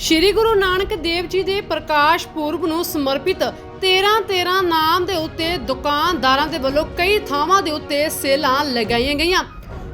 ਸ਼੍ਰੀ ਗੁਰੂ ਨਾਨਕ ਦੇਵ ਜੀ ਦੇ ਪ੍ਰਕਾਸ਼ ਪੁਰਬ ਨੂੰ ਸਮਰਪਿਤ 13-13 ਨਾਮ ਦੇ ਉੱਤੇ ਦੁਕਾਨਦਾਰਾਂ ਦੇ ਵੱਲੋਂ ਕਈ ਥਾਵਾਂ ਦੇ ਉੱਤੇ ਸੇਲਾਂ ਲਗਾਈਆਂ ਗਈਆਂ।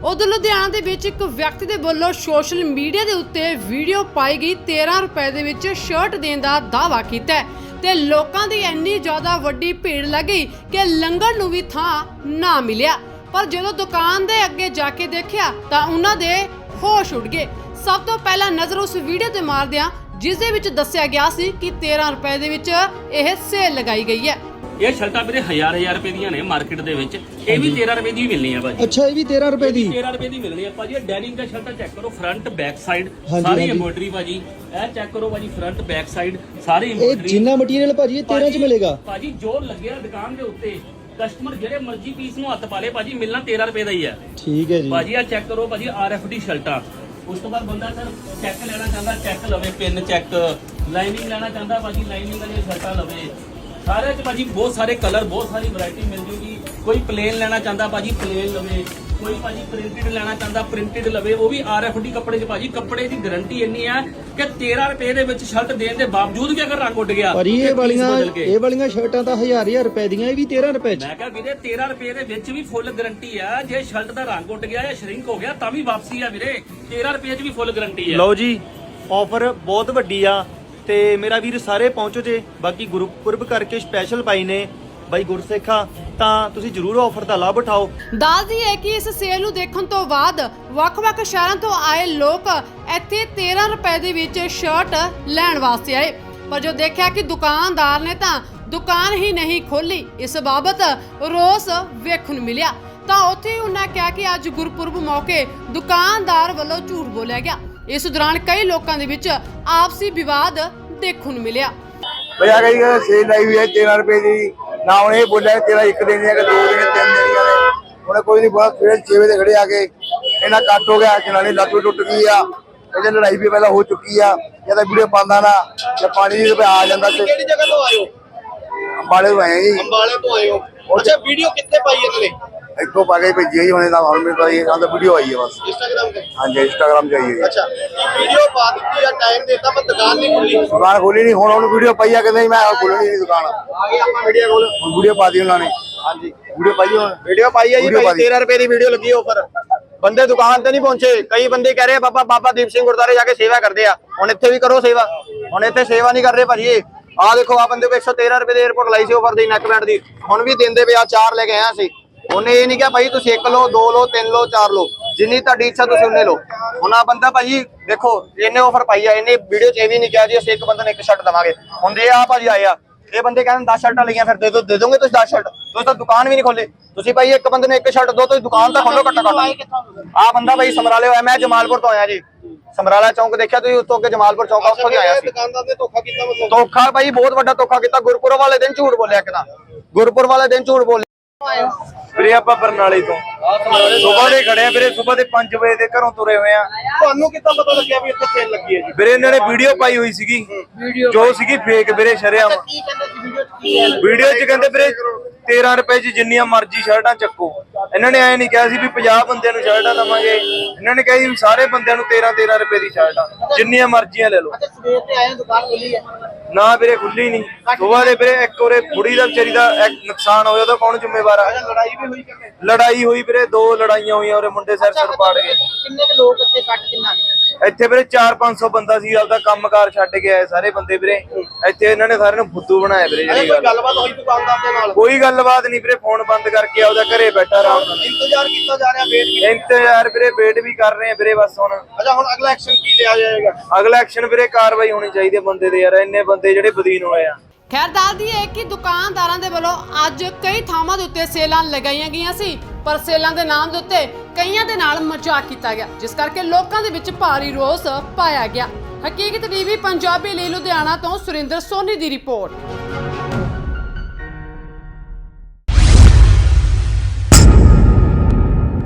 ਉਧਰ ਲੁਧਿਆਣਾ ਦੇ ਵਿੱਚ ਇੱਕ ਵਿਅਕਤੀ ਦੇ ਵੱਲੋਂ ਸੋਸ਼ਲ ਮੀਡੀਆ ਦੇ ਉੱਤੇ ਵੀਡੀਓ ਪਾਈ ਗਈ 13 ਰੁਪਏ ਦੇ ਵਿੱਚ ਸ਼ਰਟ ਦੇਣ ਦਾ ਦਾਅਵਾ ਕੀਤਾ ਹੈ ਤੇ ਲੋਕਾਂ ਦੀ ਇੰਨੀ ਜ਼ਿਆਦਾ ਵੱਡੀ ਭੀੜ ਲੱਗ ਗਈ ਕਿ ਲੰਗਰ ਨੂੰ ਵੀ ਥਾਂ ਨਾ ਮਿਲਿਆ। ਪਰ ਜਦੋਂ ਦੁਕਾਨ ਦੇ ਅੱਗੇ ਜਾ ਕੇ ਦੇਖਿਆ ਤਾਂ ਉਹਨਾਂ ਦੇ ਹੋਸ਼ ਉੱਡ ਗਏ। ਸਭ ਤੋਂ ਪਹਿਲਾਂ ਨਜ਼ਰ ਉਸ ਵੀਡੀਓ ਤੇ ਮਾਰਦਿਆਂ ਜਿਸ ਦੇ ਵਿੱਚ ਦੱਸਿਆ ਗਿਆ ਸੀ ਕਿ 13 ਰੁਪਏ ਦੇ ਵਿੱਚ ਇਹ ਸੇਲ ਲਗਾਈ ਗਈ ਹੈ। ਇਹ ਸ਼ਰਟਾਂ ਵੀਰੇ ਹਜ਼ਾਰ ਹਜ਼ਾਰ ਰੁਪਏ ਦੀਆਂ ਨੇ ਮਾਰਕੀਟ ਦੇ ਵਿੱਚ। ਇਹ ਵੀ 13 ਰੁਪਏ ਦੀ ਮਿਲਣੀ ਆ ਭਾਜੀ। ਅੱਛਾ ਇਹ ਵੀ 13 ਰੁਪਏ ਦੀ। 13 ਰੁਪਏ ਦੀ ਮਿਲਣੀ ਆ ਭਾਜੀ। ਇਹ ਡੈਨਿੰਗ ਦਾ ਸ਼ਰਟਾਂ ਚੈੱਕ ਕਰੋ ਫਰੰਟ ਬੈਕ ਸਾਈਡ ਸਾਰੀ ਹਾਂਜੀ। ਐਮਬੋਇਡਰੀ ਭਾਜੀ। ਇਹ ਚੈੱਕ ਕਰੋ ਭਾਜੀ ਫਰੰਟ ਬੈਕ ਸਾਈਡ ਸਾਰੀ ਇਹ ਐਮਬੋਇਡਰੀ ਜਿੰਨਾ ਮਟੀਰੀਅਲ ਭਾਜੀ ਇਹ 13 ਚ ਮਿਲੇਗਾ। ਭਾਜੀ ਜੋ ਲੱਗਿਆ ਦੁਕਾਨ ਦੇ ਉੱਤੇ ਕਸਟਮਰ ਜਿਹੜੇ ਮਰਜ਼ੀ ਪੀਸ ਨੂੰ ਹੱਥ ਪਾ ਲੇ ਭਾਜੀ ਮਿਲਣਾ 13 ਰੁਪਏ ਦਾ ਹੀ ਹੈ ਠੀਕ ਹੈ ਜੀ। ਭਾਜੀ ਆ ਚੈੱਕ ਕਰੋ ਭਾਜੀ ਆਰਐਫਡੀ ਸ਼ਰਟਾਂ। ਉਸ ਤੋਂ ਬਾਅਦ ਬੰਦਾ ਸਰ ਚੈੱਕ ਲੈਣਾ ਚਾਹੁੰਦਾ ਚੈੱਕ ਲਵੇ ਪਿੰਨ ਚੈੱਕ ਲਾਈਨਿੰਗ ਲੈਣਾ ਚਾਹੁੰਦਾ, ਭਾਜੀ ਲਾਈਨਿੰਗ ਵਾਲੀਆਂ ਸ਼ਰਟਾਂ ਲਵੇ। ਸਾਰੇ ਚ ਭਾਜੀ ਬਹੁਤ ਸਾਰੇ ਕਲਰ ਬਹੁਤ ਸਾਰੀ ਵੈਰਾਈਟੀ ਮਿਲ ਜੂਗੀ। ਕੋਈ ਪਲੇਨ ਲੈਣਾ ਚਾਹੁੰਦਾ, ਭਾਜੀ ਪਲੇਨ ਲਵੇ। ਕੋਈ ਭਾਜੀ ਪ੍ਰਿੰਟਡ ਲੈਣਾ ਚਾਹੁੰਦਾ ਪ੍ਰਿੰਟਡ ਲਵੇ ਉਹ ਵੀ ਆਰਐਫਡੀ ਕੱਪੜੇ 'ਚ ਭਾਜੀ ਕੱਪੜੇ ਦੀ ਗਾਰੰਟੀ ਇੰਨੀ ਆ ਕਿ 13 ਰੁਪਏ ਦੇ ਵਿੱਚ ਸ਼ਰਟ ਦੇਣ ਦੇ ਬਾਵਜੂਦ ਵੀ ਅਗਰ ਰੰਗ ਉੱਡ ਗਿਆ ਭਾਜੀ ਇਹ ਵਾਲੀਆਂ। ਇਹ ਵਾਲੀਆਂ ਸ਼ਰਟਾਂ ਤਾਂ ਹਜ਼ਾਰ ਹਜ਼ਾਰ ਰੁਪਏ ਦੀਆਂ ਇਹ ਵੀ 13 ਰੁਪਏ ਚ। ਮੈਂ ਕਿਹਾ ਵੀਰੇ 13 ਰੁਪਏ ਦੇ ਵਿੱਚ ਵੀ ਫੁੱਲ ਗਾਰੰਟੀ ਆ ਜੇ ਸ਼ਰਟ ਦਾ ਰੰਗ ਉੱਡ ਗਿਆ ਜਾਂ ਸ਼ਰਿੰਕ ਹੋ ਗਿਆ ਤਾਂ ਵੀ ਵਾਪਸੀ ਆ ਵੀਰੇ। 13 ਰੁਪਏ 'ਚ ਵੀ ਫੁੱਲ ਗਾਰੰਟੀ ਆ ਲਓ ਜੀ ਆਫਰ ਬਹੁਤ ਵੱਡੀ ਆ ਤੇ ਮੇਰਾ ਵੀਰ ਸਾਰੇ ਪਹੁੰਚੋ ਜੇ। ਬਾਕੀ ਗੁਰਪੁਰਬ ਕਰਕੇ ਸਪੈਸ਼ਲ ਪਾਈ ਨੇ ਬਾਈ ਗੁਰਸੇਖਾ ਤਾਂ ਤੁਸੀਂ ਜਰੂਰ ਆਫਰ ਦਾ ਲਾਭ ਉਠਾਓ। ਦੱਸਦੀ ਹੈ ਕਿ ਇਸ ਸੇਲ ਨੂੰ ਦੇਖਣ ਤੋਂ ਬਾਅਦ ਵੱਖ-ਵੱਖ ਸ਼ਹਿਰਾਂ ਤੋਂ ਆਏ ਲੋਕ ਇੱਥੇ 13 ਰੁਪਏ ਦੇ ਵਿੱਚ ਸ਼ਰਟ ਲੈਣ ਵਾਸਤੇ ਆਏ। ਪਰ ਜੋ ਦੇਖਿਆ ਕਿ ਦੁਕਾਨਦਾਰ ਨੇ ਤਾਂ ਦੁਕਾਨ ਹੀ ਨਹੀਂ ਖੋਲੀ ਇਸ ਬਾਬਤ ਰੋਸ ਵੇਖਣ ਨੂੰ ਮਿਲਿਆ। ਤਾਂ ਉੱਥੇ ਉਹਨਾਂ ਕਿਹਾ ਕਿ ਅੱਜ ਗੁਰਪੁਰਬ ਮੌਕੇ ਦੁਕਾਨਦਾਰ ਵੱਲੋਂ ਝੂਠ ਬੋਲਿਆ ਗਿਆ। ਇਸ ਦੌਰਾਨ ਕਈ ਲੋਕਾਂ ਦੇ ਵਿੱਚ ਆਪਸੀ ਵਿਵਾਦ ਦੇਖਣ ਨੂੰ ਮਿਲਿਆ ਭਈਆ ਕਹੀ ਕਿ ਸੇਲ ਲਾਈ ਹੋਈ ਹੈ 13 ਰੁਪਏ ਦੀ। ਨਾ ਉਹਨੇ ਇਹ ਬੋਲਿਆ ਕਿ ਤੇਰਾ ਇੱਕ ਦਿਨ ਜਾਂ ਦੋ ਦਿਨ ਤਿੰਨ ਦਿਨ ਨੇ ਉਹਨੇ ਕੋਈ ਨਹੀਂ ਬਹੁਤ ਸਵੇਰੇ 6 ਵਜੇ ਖੜੇ ਆ ਕੇ ਇਹਨਾਂ ਕੱਟ ਹੋ ਗਿਆ ਜਨਾਨੀ ਲੱਤ ਵੀ ਟੁੱਟ ਗਈ ਆ। ਇਹਦੇ ਲੜਾਈ ਵੀ ਪਹਿਲਾਂ ਹੋ ਚੁੱਕੀ ਆ। ਜਦ ਵੀਡੀਓ ਪਾਉਂਦਾ ਨਾ ਜੇ ਪਾਣੀ ਦੀ ਰੁਪਏ ਆ ਜਾਂਦਾ ਤੇ ਕਿਹੜੀ ਜਗ੍ਹਾ ਤੋਂ ਹੋ? ਅੰਬਾਲੇ ਤੋਂ ਆਏ ਜੀ। ਅੰਬਾਲੇ ਤੋਂ ਹੋ। ਅੱਛਾ ਵੀਡੀਓ ਕਿੱਥੇ ਪਾਈ ਇਹਨਾਂ ਨੇ ਇੱਕੋ ਪਾ ਕੇ ਭੇਜੀ ਜੀ ਉਹਨੇ ਤਾਂ ਹੁਣ ਮੇਰੇ ਪਤਾ ਹੀ ਹਾਂ ਤਾਂ ਵੀਡੀਓ ਆਈ ਹੈ ਬਸ। ਇੰਸਟਾਗ੍ਰਾਮ ਤੇ? ਹਾਂਜੀ ਇੰਸਟਾਗ੍ਰਾਮ 'ਚ ਆਈ ਹੈ ਜੀ। ਅੱਛਾ ਵੀਡੀਓ ਪਾ ਦਿੱਤੀ ਟਾਈਮ ਦੇਤਾ ਪਰ ਦੁਕਾਨ ਨਹੀਂ ਖੁੱਲੀ। ਦੁਕਾਨ ਖੋਲੀ ਨਹੀਂ ਹੁਣ ਉਹਨੂੰ ਵੀਡੀਓ ਪਾਈ ਆ ਕਹਿੰਦੇ ਮੈਂ ਖੋਲਣੀ ਨਹੀਂ ਦੁਕਾਨ। ਆ ਗਏ ਆਪਾਂ ਵੀਡੀਓ ਕੋਲ। ਹੁਣ ਵੀਡੀਓ ਪਾ ਦੀ ਉਹਨਾਂ ਨੇ। ਹਾਂਜੀ। ਵੀਡੀਓ ਪਾਈ ਹੁਣ। ਵੀਡੀਓ ਪਾਈ ਹੈ ਜੀ Video ਭਾਈ ਦੀ। 13 ਰੁਪਏ ਦੀ ਵੀਡੀਓ ਲੱਗੀ ਆਫਰ ਬੰਦੇ ਦੁਕਾਨ ਤੇ ਨਹੀਂ ਪਹੁੰਚੇ। ਕਈ ਬੰਦੇ ਕਹਿ ਰਹੇ ਬਾਬਾ ਬਾਬਾ ਦੀਪ ਸਿੰਘ ਗੁਰਦਾਰੇ ਜਾ ਕੇ ਸੇਵਾ ਕਰਦੇ ਆ। ਹੁਣ ਇੱਥੇ ਵੀ ਕਰੋ ਸੇਵਾ। ਹੁਣ ਇੱਥੇ ਸੇਵਾ ਨਹੀਂ ਕਰ ਰਹੇ ਭਾਜੀ ਆ ਦੇਖੋ ਆ ਬੰਦੇ ਕੋ 113 ਰੁਪਏ ਦੀ 에어ਪੋਰਟ ਲਾਈ ਸੀ ਆਫਰ ਦੀ ਨੈਕ ਬੈਂਡ ਦੀ। ਹੁਣ ਵੀ ਦਿੰਦੇ ਪਏ ਆ ਚਾਰ ਲੈ ਕੇ ਆਇਆ ਸੀ ਉਹਨੇ ਇਹ ਨਹੀਂ ਕਿਹਾ ਭਾਈ ਤੁਸੀਂ ਇੱਕ ਲਓ ਦੋ ਲਓ ਤਿੰਨ ਲਓ ਚਾਰ ਲਓ। ਜਿੰਨੀ ਤੁਹਾਡੀ ਇੱਛਾ ਤੁਸੀਂ ਉਹਨੇ ਲਓ। ਹੁਣ ਆ ਬੰਦਾ ਭਾਜੀ ਦੇਖੋ, ਇਹਨੇ ਆਫਰ ਪਾਈ ਆ, ਇਹਨੇ ਵੀਡੀਓ 'ਚ ਇਹ ਵੀ ਨਹੀਂ ਕਿਹਾ ਜੀ, ਅਸੀਂ ਇੱਕ ਬੰਦੇ ਨੂੰ ਇੱਕ ਸ਼ਰਟ ਦਵਾਂਗੇ। ਹੁਣ ਜੇ ਆ ਭਾਜੀ ਆਏ ਆ, ਇਹ ਬੰਦੇ ਕਹਿੰਦੇ 10 ਸ਼ਰਟਾਂ ਲਈਆਂ, ਫਿਰ ਦੇ ਦੋ, ਦੇ ਦੋਗੇ ਤੁਸੀਂ 10 ਸ਼ਰਟ ਤੁਸੀਂ ਤਾਂ ਦੁਕਾਨ ਵੀ ਨਹੀਂ ਖੋਲੇ ਤੁਸੀਂ ਭਾਈ ਇੱਕ ਬੰਦੇ ਨੂੰ ਇੱਕ ਸ਼ਰਟ ਦੋ, ਤੁਸੀਂ ਦੁਕਾਨ ਤਾਂ ਖੋਲੋ ਘੱਟੋ ਘੱਟ। ਆ ਬੰਦਾ ਭਾਈ ਸਮਰਾਲੇ ਹੋਇਆ, ਮੈਂ ਜਮਾਲਪੁਰ ਤੋਂ ਆਇਆ ਜੀ। ਸਮਰਾਲਾ ਚੌਂਕ ਦੇਖਿਆ ਤੁਸੀਂ ਉੱਤੋਂ ਅੱਗੇ ਜਮਾਲਪੁਰ ਚੌਂਕ ਉੱਥੋਂ ਦੀ ਆਇਆ ਸੀ। ਦੁਕਾਨਦਾਰ ਨੇ ਧੋਖਾ ਕੀਤਾ ਮਤਲਬ ਧੋਖਾ ਭਾਈ, ਬਹੁਤ ਵੱਡਾ ਧੋਖਾ ਕੀਤਾ। ਗੁਰਪੁਰਬ ਵਾਲੇ ਦਿਨ ਝੂਠ ਬੋਲਿਆ ਕਿਦਾਂ ਗੁਰਪੁਰਬ ਵਾਲੇ ਦਿਨ ਝੂਠ ਬੋਲਿਆ। ਵੀਰੇ ਆਪਾਂ ਬਰਨਾਲੇ ਤੋਂ। ਸਵੇਰ ਦੇ ਖੜੇ ਆ ਵੀਰੇ ਸਵੇਰ ਦੇ 5 ਵਜੇ ਦੇ ਘਰੋਂ ਤੁਰੇ ਹੋਏ ਆ। ਤੁਹਾਨੂੰ ਕਿੱਦਾਂ ਪਤਾ ਲੱਗਿਆ ਵੀ ਇੱਥੇ ਸੇਲ ਲੱਗੀ ਹੈ ਜੀ? ਵੀਰੇ ਇਹਨਾਂ ਨੇ ਵੀਡੀਓ ਪਾਈ ਹੋਈ ਸੀਗੀ। ਜੋ ਸੀਗੀ ਫੇਕ ਵੀਰੇ ਸ਼ਰਿਆਮ। ਵੀਡੀਓ 'ਚ ਕਹਿੰਦੇ ਵੀਰੇ 13 ਰੁਪਏ 'ਚ ਜਿੰਨੀਆਂ ਮਰਜ਼ੀ ਸ਼ਰਟਾਂ ਚੱਕੋ। ਇਹਨਾਂ ਨੇ ਐ ਨਹੀਂ ਕਿਹਾ ਸੀ ਵੀ 50 ਬੰਦਿਆਂ ਨੂੰ ਸ਼ਰਟਾਂ ਦਵਾਂਗੇ। ਇਹਨਾਂ ਨੇ ਕਿਹਾ ਸੀ ਵੀ ਸਾਰੇ ਬੰਦਿਆਂ ਨੂੰ 13 13 ਰੁਪਏ ਦੀ ਸ਼ਰਟਾਂ ਜਿੰਨੀਆਂ ਮਰਜ਼ੀਆਂ ਲੈ ਲਓ। ਅੱਛਾ ਸਵੇਰ ਤੇ ਆਏ ਦੁਕਾਨ ਖੁੱਲੀ ਹੈ? ਨਾ ਵੀਰੇ ਖੁੱਲੀ ਨਹੀਂ। ਸੁਬਾਹ ਦੇ ਵੀਰੇ ਇੱਕ ਉਹਰੇ ਬੁੜੀ ਦਾ ਵਿਚਾਰੀ ਦਾ ਇੱਕ ਨੁਕਸਾਨ ਹੋਇਆ ਉਹਦਾ ਕੌਣ ਜ਼ਿੰਮੇਵਾਰ ਆ? ਲੜਾਈ ਵੀ ਹੋਈ ਲੜਾਈ ਹੋਈ ਵੀਰੇ ਦੋ ਲੜਾਈਆਂ ਹੋਈਆਂ ਉਹਰੇ ਮੁੰਡੇ ਸਿਰ ਸਿਰ ਪਾੜ ਗਏ। ਕਿੰਨੇ ਲੋਕ ਇੱਥੇ ਕੱਟ ਕਿੰਨਾ ਇੱਥੇ ਵੀਰੇ 4-500 ਬੰਦਾ ਸੀ ਆਪਦਾ ਕੰਮਕਾਰ ਛੱਡ ਕੇ ਆਏ ਸਾਰੇ ਬੰਦੇ ਵੀਰੇ। ਇੱਥੇ ਇਹਨਾਂ ਨੇ ਸਾਰਿਆਂ ਨੂੰ ਫੁੱਦੂ ਬਣਾਇਆ ਵੀਰੇ ਜਿਹੜੀ ਕੋਈ ਗੱਲ ਗੱਲਬਾਤ ਹੋਈ ਦੁਕਾਨਦਾਰ ਦੇ ਨਾਲ? ਕੋਈ ਗੱਲਬਾਤ ਨਹੀਂ ਵੀਰੇ ਫੋਨ ਬੰਦ ਕਰਕੇ ਆਪਦਾ ਘਰੇ ਬੈਠਾ ਆਰਾਮ ਨਾਲ। ਇੰਤਜ਼ਾਰ ਕੀਤਾ ਜਾ ਰਿਹਾ ਵੇਟ ਕੀਤਾ। ਇੰਤਜ਼ਾਰ ਵੀਰੇ ਵੇਟ ਵੀ ਕਰ ਰਹੇ ਆ ਵੀਰੇ ਬਸ ਹੁਣ। ਅੱਛਾ ਹੁਣ ਅਗਲਾ ਐਕਸ਼ਨ ਕੀ ਲਿਆ ਜਾਏਗਾ? ਅਗਲਾ ਐਕਸ਼ਨ ਵੀਰੇ ਕਾਰਵਾਈ ਹੋਣੀ ਚਾਹੀਦੀ ਹੈ ਬੰਦੇ ਦੇ ਯਾਰ ਇੰਨੇ ਬੰਦੇ ਜਿਹੜੇ ਬਦੀਨ ਹੋਏ ਆ। ਖੈਰ ਦੱਸਦੀ ਹੈ ਕਿ ਦੁਕਾਨਦਾਰਾਂ ਦੇ ਵੱਲੋਂ ਅੱਜ ਕਈ ਥਾਵਾਂ ਦੇ ਉੱਤੇ ਸੇਲਾਂ ਲਗਾਈਆਂ ਗਈਆਂ ਸੀ। ਪਰ ਸੇਲਾਂ ਦੇ ਨਾਮ ਦੇ ਉੱਤੇ ਕਈਆਂ ਦੇ ਨਾਲ ਮਜ਼ਾਕ ਕੀਤਾ ਗਿਆ, ਜਿਸ ਕਰਕੇ ਲੋਕਾਂ ਦੇ ਵਿੱਚ ਭਾਰੀ ਰੋਸ ਪਾਇਆ ਗਿਆ। ਹਕੀਕਤ ਟੀਵੀ, ਪੰਜਾਬੀ ਲਈ ਲੁਧਿਆਣਾ ਤੋਂ ਸੁਰਿੰਦਰ ਸੋਨੀ ਦੀ ਰਿਪੋਰਟ।